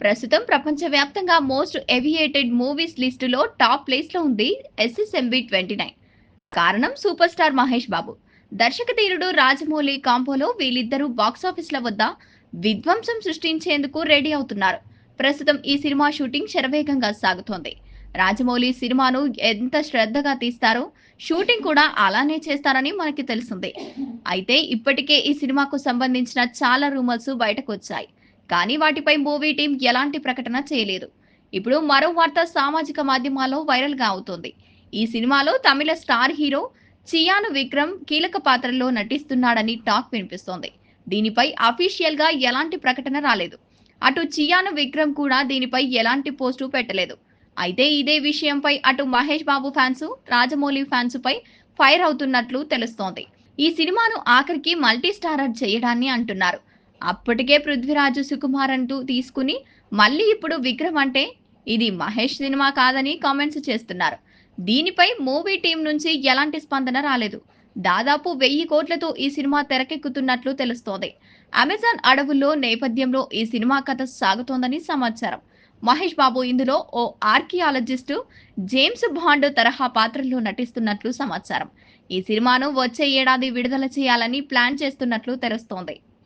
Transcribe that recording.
ప్రస్తుతం ప్రపంచవ్యాప్తంగా most awaited movies లిస్టులో టాప్ ప్లేస్లో ఉంది ఎస్ఎస్ఎంబి ట్వంటీ నైన్ కారణం సూపర్ స్టార్ మహేష్ బాబు. దర్శక ధీరుడు రాజమౌళి కాంపోలో వీళ్ళిద్దరూ బాక్సాఫీస్ల వద్ద విధ్వంసం సృష్టించేందుకు రెడీ అవుతున్నారు. ప్రస్తుతం ఈ సినిమా షూటింగ్ శరవేగంగా సాగుతోంది. రాజమౌళి సినిమాను ఎంత శ్రద్ధగా తీస్తారో షూటింగ్ కూడా అలానే చేస్తారని మనకి తెలిసింది అయితే ఇప్పటికే ఈ సినిమాకు సంబంధించిన చాలా రూమర్స్ బయటకు వచ్చాయి. కానీ వాటిపై మూవీ టీం ఎలాంటి ప్రకటన చేయలేదు. ఇప్పుడు మరో వార్త సామాజిక మాధ్యమాల్లో వైరల్గా అవుతోంది. ఈ సినిమాలో తమిళ స్టార్ హీరో చియాను విక్రమ్ కీలక పాత్రలో నటిస్తున్నాడని టాక్ వినిపిస్తోంది. దీనిపై అఫీషియల్గా ఎలాంటి ప్రకటన రాలేదు. అటు చియాను విక్రమ్ కూడా దీనిపై ఎలాంటి పోస్టు పెట్టలేదు. అయితే ఇదే విషయంపై అటు మహేష్ బాబు ఫ్యాన్స్ రాజమౌళి ఫ్యాన్స్ పై ఫైర్ అవుతున్నట్లు తెలుస్తోంది. ఈ సినిమాను ఆఖరికి మల్టీ స్టారర్ చేయడాన్ని అంటున్నారు. అప్పటికే పృథ్వీరాజు సుకుమార్ అంటూ తీసుకుని మళ్ళీ ఇప్పుడు విక్రమ్ అంటే ఇది మహేష్ సినిమా కాదని కామెంట్స్ చేస్తున్నారు. దీనిపై మూవీ టీం నుంచి ఎలాంటి స్పందన రాలేదు. దాదాపు వెయ్యి కోట్లతో ఈ సినిమా తెరకెక్కుతున్నట్లు తెలుస్తోంది. అమెజాన్ అడవుల్లో నేపథ్యంలో ఈ సినిమా కథ సాగుతోందని సమాచారం. మహేష్ బాబు ఇందులో ఓ ఆర్కియాలజిస్టు జేమ్స్ బాండ్ తరహా పాత్రల్లో నటిస్తున్నట్లు సమాచారం. ఈ సినిమాను వచ్చే ఏడాది విడుదల చేయాలని ప్లాన్ చేస్తున్నట్లు తెలుస్తోంది.